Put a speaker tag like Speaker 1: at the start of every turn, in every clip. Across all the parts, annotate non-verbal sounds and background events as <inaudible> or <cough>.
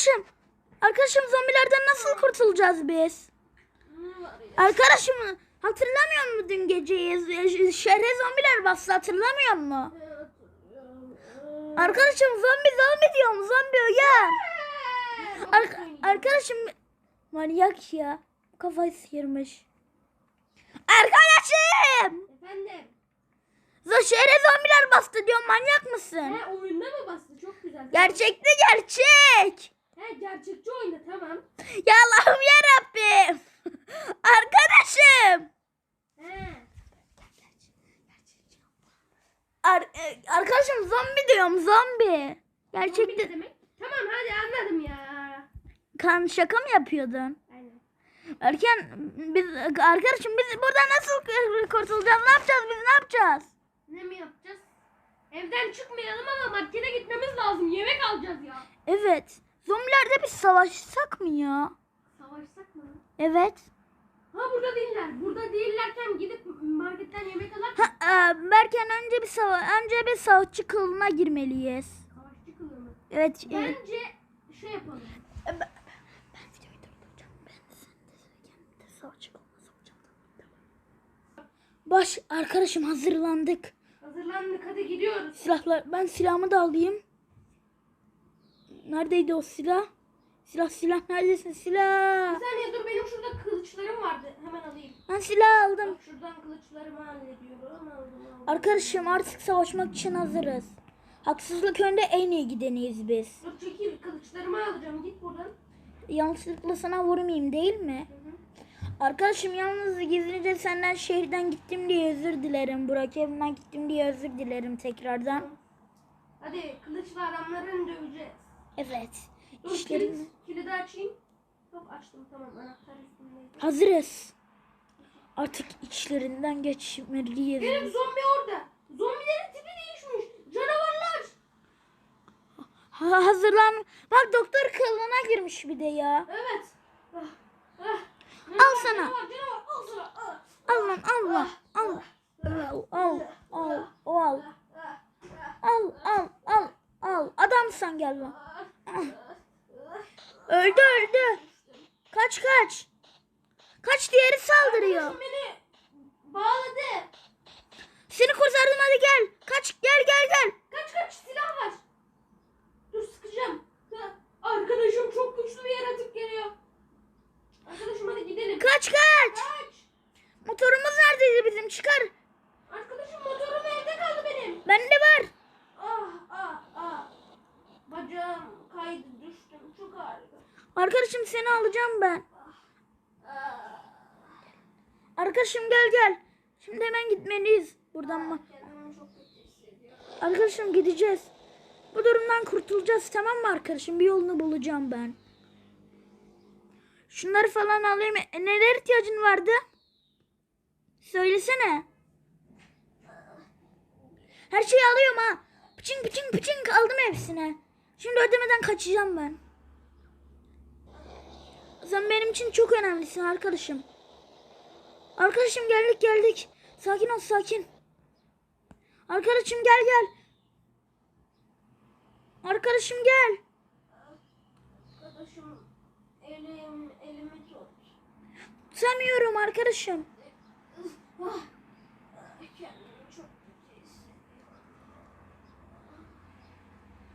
Speaker 1: Arkadaşım. Arkadaşım zombilerden nasıl kurtulacağız biz? Arkadaşım hatırlamıyor musun dün geceyi? Şehre zombiler bastı hatırlamıyor musun? Arkadaşım zombi zombi diyorum zombi uyan. Ar- arkadaşım manyak ya. Kafayı sıyırmış. Arkadaşım!
Speaker 2: Efendim.
Speaker 1: Z- Şehre zombiler bastı diyorum manyak mısın?
Speaker 2: He oyunda mı bastı? Çok güzel.
Speaker 1: Gerçekte gerçek.
Speaker 2: He gerçekçi oyunda tamam.
Speaker 1: Ya Allah'ım ya Rabbim. <laughs> Arkadaşım.
Speaker 2: He.
Speaker 1: Ar- e, arkadaşım zombi diyorum zombi.
Speaker 2: Zombi
Speaker 1: Gerçekte
Speaker 2: ne demek? Tamam hadi anladım ya.
Speaker 1: kan şaka mı yapıyordun?
Speaker 2: Aynen.
Speaker 1: Erken biz arkadaşım biz buradan nasıl kurtulacağız? Ne yapacağız biz ne yapacağız?
Speaker 2: Ne mi yapacağız? Evden çıkmayalım ama markete gitmemiz lazım. Yemek alacağız ya.
Speaker 1: Evet. Zombilerle biz savaşsak mı ya?
Speaker 2: Savaşsak mı?
Speaker 1: Evet.
Speaker 2: Ha burada değiller. Burada değillerken gidip marketten yemek alak.
Speaker 1: Ha, e, Berken önce bir sava önce bir savaşçı kılığına girmeliyiz.
Speaker 2: Savaşçı kılıyor mu?
Speaker 1: Evet. e,
Speaker 2: Bence şey yapalım.
Speaker 1: ben videoyu durduracağım. Ben sen de kendime savaşçı kılığına sokacağım. Baş arkadaşım hazırlandık.
Speaker 2: Hazırlandık hadi gidiyoruz.
Speaker 1: Silahlar ben silahımı da alayım. Neredeydi o silah? Silah silah neredesin silah?
Speaker 2: Bir saniye dur benim şurada kılıçlarım vardı. Hemen alayım.
Speaker 1: Ben silah aldım.
Speaker 2: Bak şuradan kılıçlarımı hallediyorum. Aldım aldım.
Speaker 1: Arkadaşım artık savaşmak için hazırız. Haksızlık önde en iyi gideniyiz biz.
Speaker 2: Dur çekil kılıçlarımı alacağım. Git buradan.
Speaker 1: Yanlışlıkla sana vurmayayım değil mi?
Speaker 2: Hı hı.
Speaker 1: Arkadaşım yalnız gizlice senden şehirden gittim diye özür dilerim. Burak evimden gittim diye özür dilerim tekrardan.
Speaker 2: Hadi kılıçla adamları döveceğiz.
Speaker 1: Evet.
Speaker 2: Dur kilit, kilidi açayım. Yok açtım tamam anahtar üstündeydi.
Speaker 1: Hazırız. Artık içlerinden geçmeliyiz.
Speaker 2: Benim zombi orada. Zombilerin tipi değişmiş. Canavarlar.
Speaker 1: Ha, hazırlan. Bak doktor kılığına girmiş bir de ya.
Speaker 2: Evet. Ah, ah.
Speaker 1: Al sana.
Speaker 2: Canavar canavar al sana. Ah,
Speaker 1: Al lan al lan. Al. Al al al al.
Speaker 2: ah,
Speaker 1: Al al al al. Adamsan gel lan. Öldü öldü. Kaç kaç. Kaç diğeri saldırıyor.
Speaker 2: Beni bağladı.
Speaker 1: Seni kurtardım hadi gel. Kaç gel gel gel.
Speaker 2: Kaç kaç silah var. Dur sıkacağım. Arkadaşım çok güçlü bir yaratık geliyor. Arkadaşım hadi gidelim.
Speaker 1: Kaç kaç.
Speaker 2: Kaç.
Speaker 1: Motorumuz neredeydi bizim çıkar.
Speaker 2: Arkadaşım motorum evde kaldı benim.
Speaker 1: Bende var.
Speaker 2: Ah ah ah. Bacağım kaydı düştüm. Çok ağrıyor.
Speaker 1: Arkadaşım seni alacağım ben.
Speaker 2: Ah.
Speaker 1: Arkadaşım gel gel. Şimdi hemen gitmeliyiz. Buradan mı? Arkadaşım gideceğiz. Bu durumdan kurtulacağız tamam mı arkadaşım? Bir yolunu bulacağım ben. Şunları falan alayım. E, neler ihtiyacın vardı? Söylesene. Her şeyi alıyorum ha. Pıçın pıçın pıçın aldım hepsine. Şimdi ödemeden kaçacağım ben. Sen benim için çok önemlisin arkadaşım. Arkadaşım geldik geldik. Sakin ol sakin. Arkadaşım gel gel. Arkadaşım gel.
Speaker 2: Arkadaşım elim, elimi tut.
Speaker 1: Tutamıyorum arkadaşım.
Speaker 2: Ah.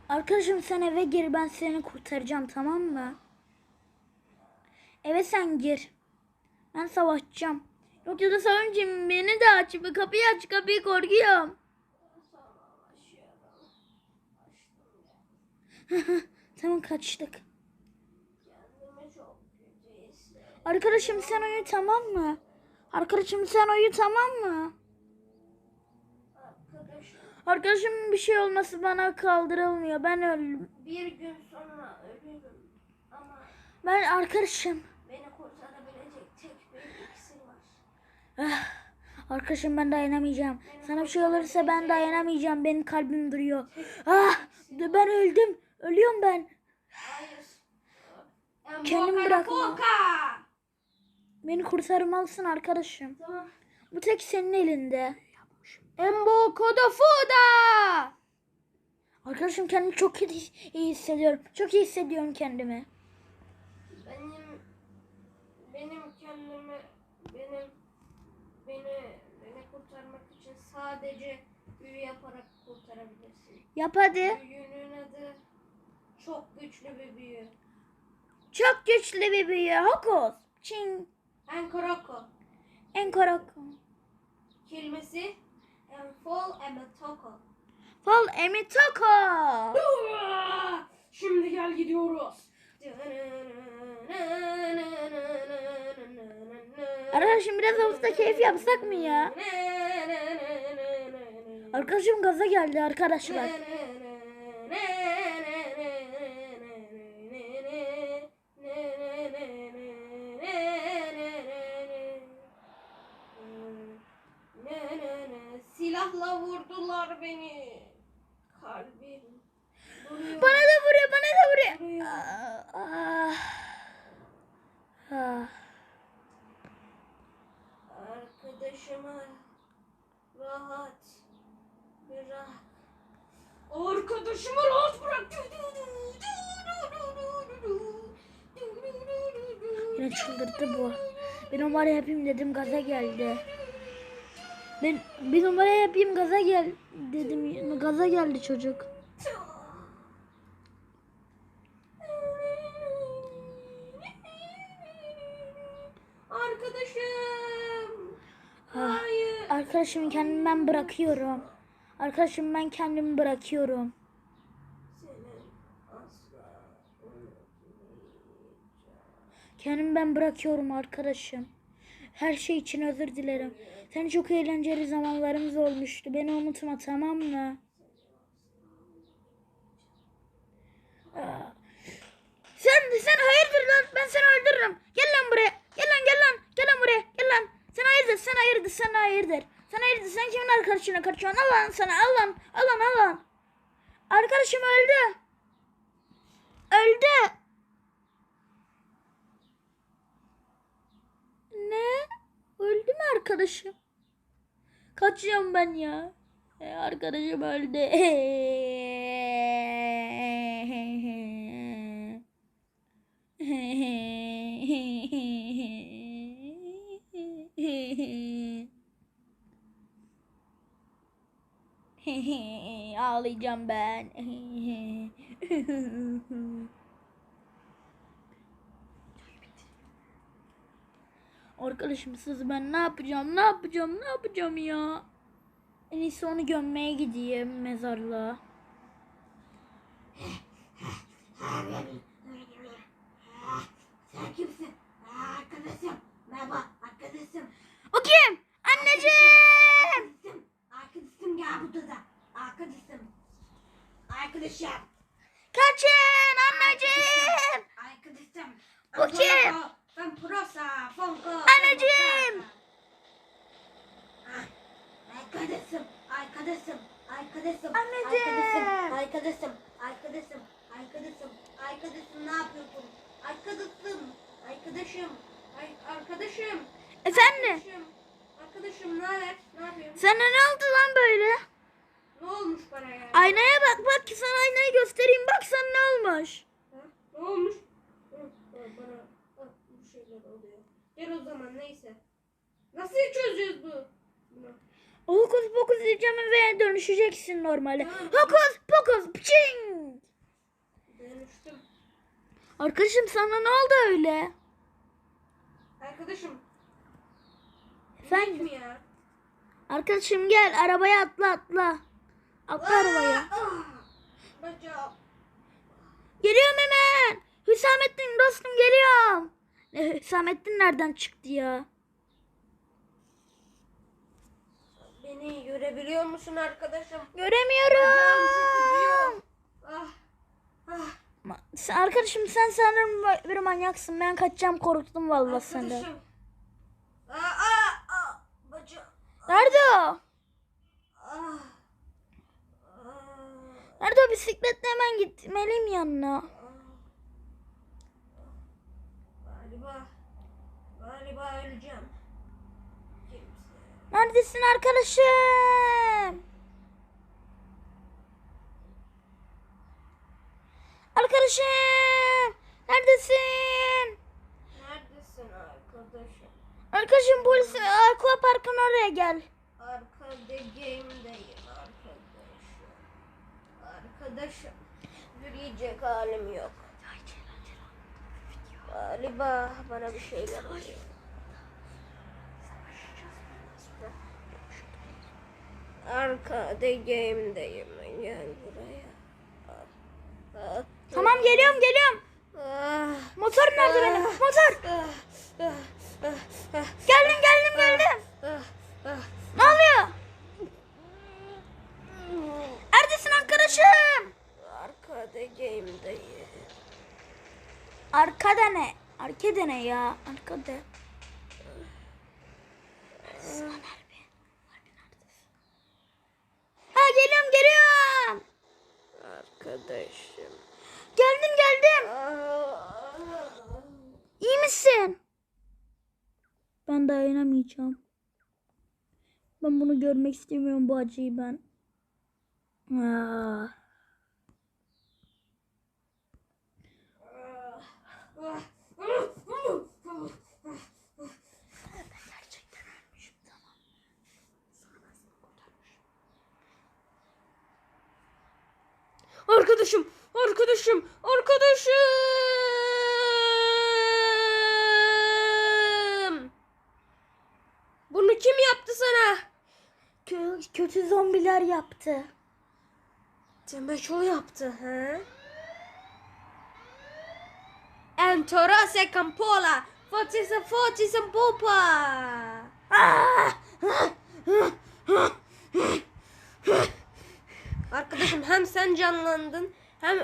Speaker 1: Arkadaşım sen eve gir ben seni kurtaracağım tamam mı? Eve sen gir. Ben savaşacağım. Yoksa da savunacağım beni de aç. Kapıyı aç kapıyı korkuyorum. <laughs> Tamam kaçtık. Arkadaşım sen uyu tamam mı? Arkadaşım sen uyu tamam mı?
Speaker 2: Arkadaşım
Speaker 1: Arkadaşım bir şey olması bana kaldırılmıyor. Ben öldüm.
Speaker 2: bir gün sonra ölürüm. Ama
Speaker 1: Ben arkadaşım.
Speaker 2: beni kurtarabilecek tek bir iksir var.
Speaker 1: Ah, arkadaşım ben dayanamayacağım. Sana bir şey olursa ben dayanamayacağım. Benim kalbim duruyor. Ah, ben öldüm. Ölüyorum ben.
Speaker 2: Boka
Speaker 1: bırakma. Beni kurtarmalısın arkadaşım.
Speaker 2: Tamam.
Speaker 1: Bu tek senin elinde. Embo Kodafuda. Arkadaşım kendimi çok iyi hissediyorum. Çok iyi hissediyorum kendimi.
Speaker 2: Benim benim kendimi benim beni beni kurtarmak için sadece büyü yaparak kurtarabilirsin.
Speaker 1: Yap hadi.
Speaker 2: Büyünün adı çok güçlü bir büyü.
Speaker 1: Çok güçlü bir büyü. Hokus. Çing.
Speaker 2: Enkoroko
Speaker 1: Enkorok.
Speaker 2: kelimesi enfol emetoko.
Speaker 1: Fal emitoko.
Speaker 2: Şimdi gel gidiyoruz.
Speaker 1: Arkadaşım biraz havuzda keyif yapsak mı ya? Arkadaşım gaza geldi arkadaşlar.
Speaker 2: Silahla vurdular beni. Kalbim duruyor.
Speaker 1: Bana da vuruyor, bana da vuruyor.
Speaker 2: duruyor.
Speaker 1: Ah. Ah.
Speaker 2: Arkadaşıma rahat Arkadaşımı rahat bırak.
Speaker 1: Yine çıldırdı bu. Bir numara yapayım dedim gaza geldi. Ben bir numara yapayım gaza gel dedim gaza geldi çocuk.
Speaker 2: Arkadaşım.
Speaker 1: Ah.
Speaker 2: Hayır.
Speaker 1: Arkadaşım kendimi ben bırakıyorum. Arkadaşım ben kendimi bırakıyorum. Kendimi ben bırakıyorum arkadaşım. Her şey için özür dilerim. Senin çok eğlenceli zamanlarımız olmuştu. Beni unutma tamam mı? Aa. Sen sen hayırdır lan? Ben seni öldürürüm. Gel lan buraya. Gel lan gel lan. Gel lan buraya. Gel lan. Sen hayırdır sen hayırdır sen hayırdır. Sen hayırdır sen kimin arkadaşına kaçıyorsun? Al sana al lan. Al. Arkadaşım öldü. Öldü. Ne? Öldü mü arkadaşım? Kaçıyorum ben ya. E, arkadaşım öldü. <laughs> <laughs> Ağlayacağım ben. <laughs> Arkadaşım siz ben ne yapacağım? Ne yapacağım? Ne yapacağım ya? En iyisi onu gömmeye gideyim mezarlığa.
Speaker 2: Sen kimsin? Arkadaşım. Merhaba arkadaşım.
Speaker 1: O kim? Anneciğim!
Speaker 2: Arkadaşım. Gel burada da. Arkadaşım. Arkadaşım.
Speaker 1: Kaçın anneciğim!
Speaker 2: Arkadaşım.
Speaker 1: Bu kim?
Speaker 2: Ben Prosa. Fonko.
Speaker 1: Anneciğim!
Speaker 2: Arkadaşım. Arkadaşım. Arkadaşım.
Speaker 1: Anneciğim!
Speaker 2: Arkadaşım. Arkadaşım. Arkadaşım. Arkadaşım ne yapıyorsun? Arkadaşım. Arkadaşım. Arkadaşım.
Speaker 1: Efendim?
Speaker 2: Arkadaşım. Arkadaşım ne haber? Ne yapıyorsun?
Speaker 1: Sana ne oldu lan böyle?
Speaker 2: Ne olmuş bana ya?
Speaker 1: Aynaya bak bak ki sana aynayı göstereyim bak sana ne olmuş.
Speaker 2: Ha? Ne olmuş? Hı, hı, bana ha, bu şeyler oluyor. Gel o zaman neyse. Nasıl çözeceğiz bu?
Speaker 1: Hokus pokus diyeceğim ve dönüşeceksin normale.
Speaker 2: Tamam.
Speaker 1: Hokus pokus pçing.
Speaker 2: Dönüştüm.
Speaker 1: Arkadaşım sana ne oldu öyle?
Speaker 2: Arkadaşım.
Speaker 1: Efendim?
Speaker 2: Kim ya?
Speaker 1: Arkadaşım gel arabaya atla atla. Atla arabaya.
Speaker 2: Aa, ah, Bacağım.
Speaker 1: Geliyorum hemen. Hüsamettin dostum geliyorum. E, Hüsamettin nereden çıktı ya?
Speaker 2: Beni görebiliyor musun arkadaşım?
Speaker 1: Göremiyorum.
Speaker 2: Ah. Ah.
Speaker 1: Ma- sen- Arkadaşım sen sanırım bir manyaksın. Ben kaçacağım korktum vallahi senden.
Speaker 2: Arkadaşım. Aa, aa, aa. Bacağım.
Speaker 1: Nerede o?
Speaker 2: Ah. Ah.
Speaker 1: Nerede o bisikletle hemen gitmeliyim yanına.
Speaker 2: galiba öleceğim. Kimse.
Speaker 1: Neredesin arkadaşım? Arkadaşım! Neredesin? Neredesin arkadaşım? Arkadaşım polis e, Aqua Park'ın oraya gel.
Speaker 2: Arkada game'deyim arkadaşım. Arkadaşım. Yürüyecek halim yok. Galiba bana bir şeyler oluyor. Arkada game'deyim. Gel buraya. Ah, ah,
Speaker 1: Tamam geliyorum geliyorum.
Speaker 2: ah,
Speaker 1: Motor nerede benim? Motor.
Speaker 2: ah, ah, ah, ah,
Speaker 1: Geldim geldim geldim.
Speaker 2: ah, ah.
Speaker 1: Ne oluyor? Neredesin arkadaşım?
Speaker 2: Arkada game'deyim.
Speaker 1: Arkada ne? Arkada ne ya? Arkada. Ha geliyorum geliyorum.
Speaker 2: Arkadaşım.
Speaker 1: Geldim geldim. İyi misin? Ben dayanamayacağım. Ben bunu görmek istemiyorum bu acıyı ben. Aa. Gerçekten ölmüşüm tamam.
Speaker 2: Arkadaşım, arkadaşım, arkadaşım. Bunu kim yaptı sana?
Speaker 1: Kö- kötü zombiler yaptı.
Speaker 2: Demek o yaptı ha? Entora se campola, fortisa fortisa popa. Arkadaşım hem sen canlandın hem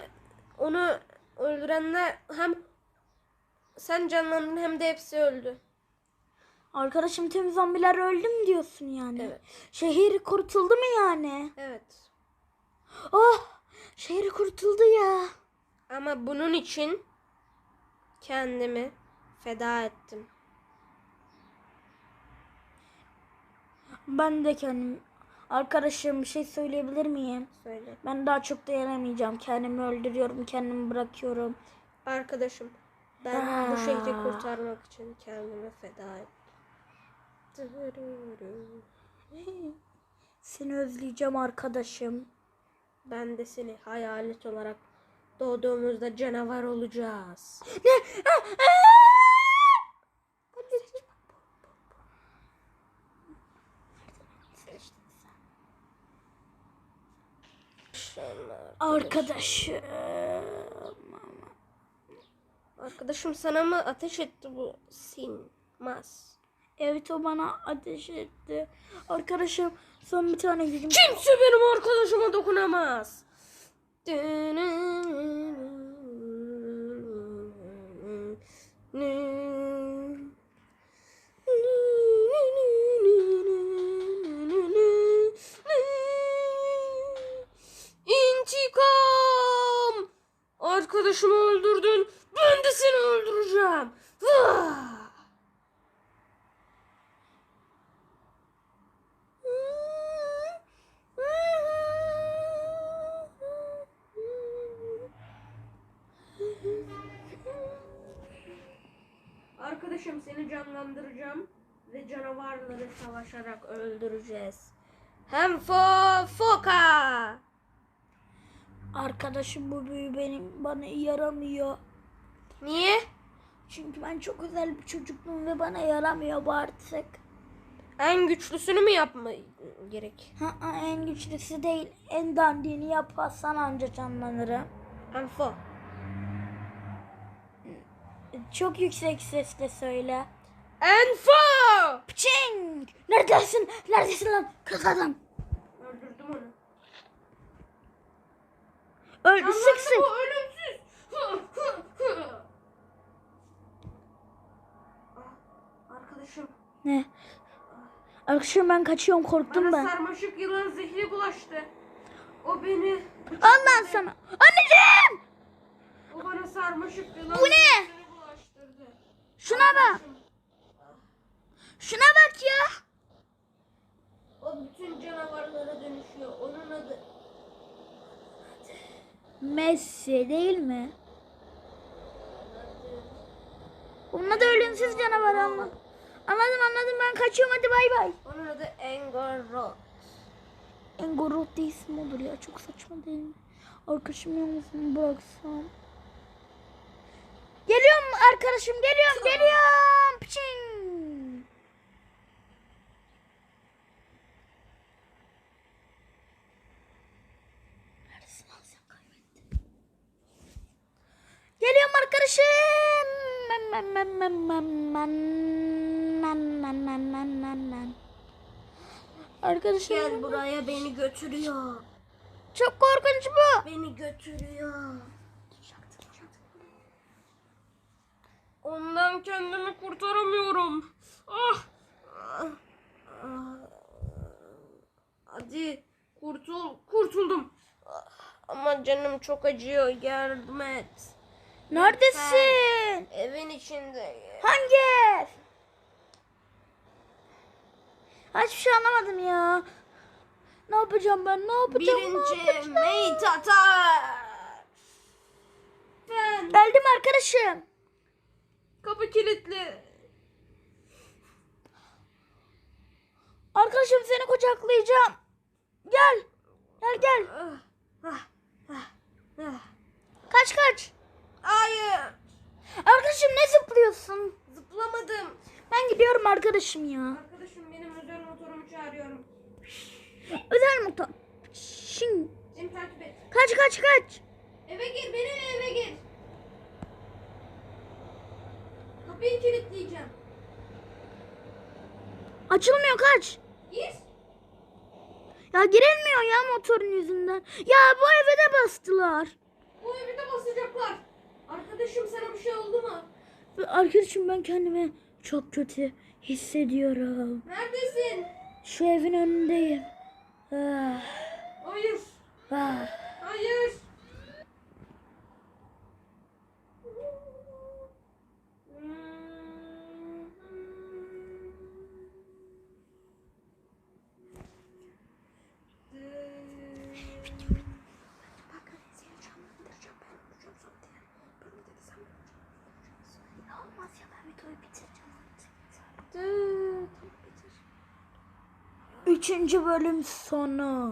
Speaker 2: onu öldürenler hem sen canlandın hem de hepsi öldü.
Speaker 1: Arkadaşım tüm zombiler öldü mü diyorsun yani?
Speaker 2: Evet.
Speaker 1: Şehir kurtuldu mu yani?
Speaker 2: Evet.
Speaker 1: Oh! Şehir kurtuldu ya.
Speaker 2: Ama bunun için kendimi feda ettim.
Speaker 1: Ben de kendim Arkadaşım bir şey söyleyebilir miyim?
Speaker 2: Söyle.
Speaker 1: Ben daha çok dayanamayacağım. Kendimi öldürüyorum, kendimi bırakıyorum.
Speaker 2: Arkadaşım ben bu şehri kurtarmak için kendimi feda ettim. <laughs>
Speaker 1: Seni özleyeceğim arkadaşım.
Speaker 2: Ben de seni hayalet olarak doğduğumuzda canavar olacağız. <gasps>
Speaker 1: Ne? Arkadaşım.
Speaker 2: Arkadaşım sana mı ateş etti bu sinmaz?
Speaker 1: Evet o bana ateş etti. Arkadaşım son bir tane gücüm.
Speaker 2: Kimse benim arkadaşıma dokunamaz. İntikam! Arkadaşımı öldürdün. Ben de seni öldüreceğim. Vah! Arkadaşım seni canlandıracağım ve canavarları savaşarak öldüreceğiz. Hem fo foka.
Speaker 1: Arkadaşım bu büyü benim bana yaramıyor.
Speaker 2: Niye?
Speaker 1: Çünkü ben çok özel bir çocukluğum ve bana yaramıyor bu artık.
Speaker 2: En güçlüsünü mü yapma gerek?
Speaker 1: Ha, en güçlüsü değil. En dandiğini yaparsan anca canlanırım.
Speaker 2: Hem fo.
Speaker 1: Çok yüksek sesle söyle.
Speaker 2: En fo.
Speaker 1: Pçing! Neredesin? Neredesin lan? Kız adam.
Speaker 2: Öldürdüm onu.
Speaker 1: Öldü sık sık.
Speaker 2: bu ölümsüz. Ah, Arkadaşım
Speaker 1: Ne? Arkadaşım ben kaçıyorum korktum
Speaker 2: bana
Speaker 1: ben.
Speaker 2: sarmaşık yılan zehri bulaştı. O beni
Speaker 1: Ondan sana. Anneciğim!
Speaker 2: o bana sarmaşık yılan
Speaker 1: Bu ne?
Speaker 2: zehri.
Speaker 1: Şuna bak. Şuna bak ya.
Speaker 2: O bütün canavarlara dönüşüyor. Onun adı
Speaker 1: Messi değil mi? Bununla da ölümsüz canavar ama. Anladım anladım ben kaçıyorum hadi bay bay.
Speaker 2: Onun adı Engorot.
Speaker 1: Engorot diye isim olur ya çok saçma değil mi? Arkadaşım yalnız mı bıraksam? Geliyorum arkadaşım geliyorum geliyorum. Piçin. Geliyorum arkadaşım. Men men men men men men men men men men. Arkadaşım.
Speaker 2: Gel buraya beni götürüyor.
Speaker 1: Çok korkunç bu.
Speaker 2: Beni götürüyor. Ondan kendimi kurtaramıyorum. Ah. Hadi kurtul, kurtuldum. Ama canım çok acıyor. Yardım et.
Speaker 1: Neredesin?
Speaker 2: Evin içinde.
Speaker 1: Hangi ev? Hiçbir şey anlamadım ya. Ne yapacağım ben? Ne yapacağım? ne
Speaker 2: Birinci
Speaker 1: yapacağım?
Speaker 2: May Tatar. Ben.
Speaker 1: Geldim arkadaşım.
Speaker 2: Kapı kilitli.
Speaker 1: Arkadaşım seni kucaklayacağım. Gel. Gel gel. Kaç kaç.
Speaker 2: Hayır.
Speaker 1: Arkadaşım ne zıplıyorsun?
Speaker 2: Zıplamadım.
Speaker 1: Ben gidiyorum arkadaşım ya.
Speaker 2: Arkadaşım benim özel motorumu çağırıyorum.
Speaker 1: Özel motor. Şimdi.
Speaker 2: Beni takip et.
Speaker 1: Kaç kaç kaç.
Speaker 2: Eve gir, benim eve gir. Kapıyı kilitleyeceğim.
Speaker 1: Açılmıyor kaç.
Speaker 2: Gir.
Speaker 1: Ya girilmiyor ya motorun yüzünden. Ya bu eve de bastılar.
Speaker 2: Bu evi de basacaklar. Arkadaşım sana bir şey oldu mu?
Speaker 1: Arkadaşım ben kendimi çok kötü hissediyorum.
Speaker 2: Neredesin?
Speaker 1: Şu evin önündeyim. Ah,
Speaker 2: Hayır.
Speaker 1: ah.
Speaker 2: Hayır.
Speaker 1: Olmaz ya ben videoyu bitireceğim
Speaker 2: Dı-
Speaker 1: Üçüncü bölüm sonu.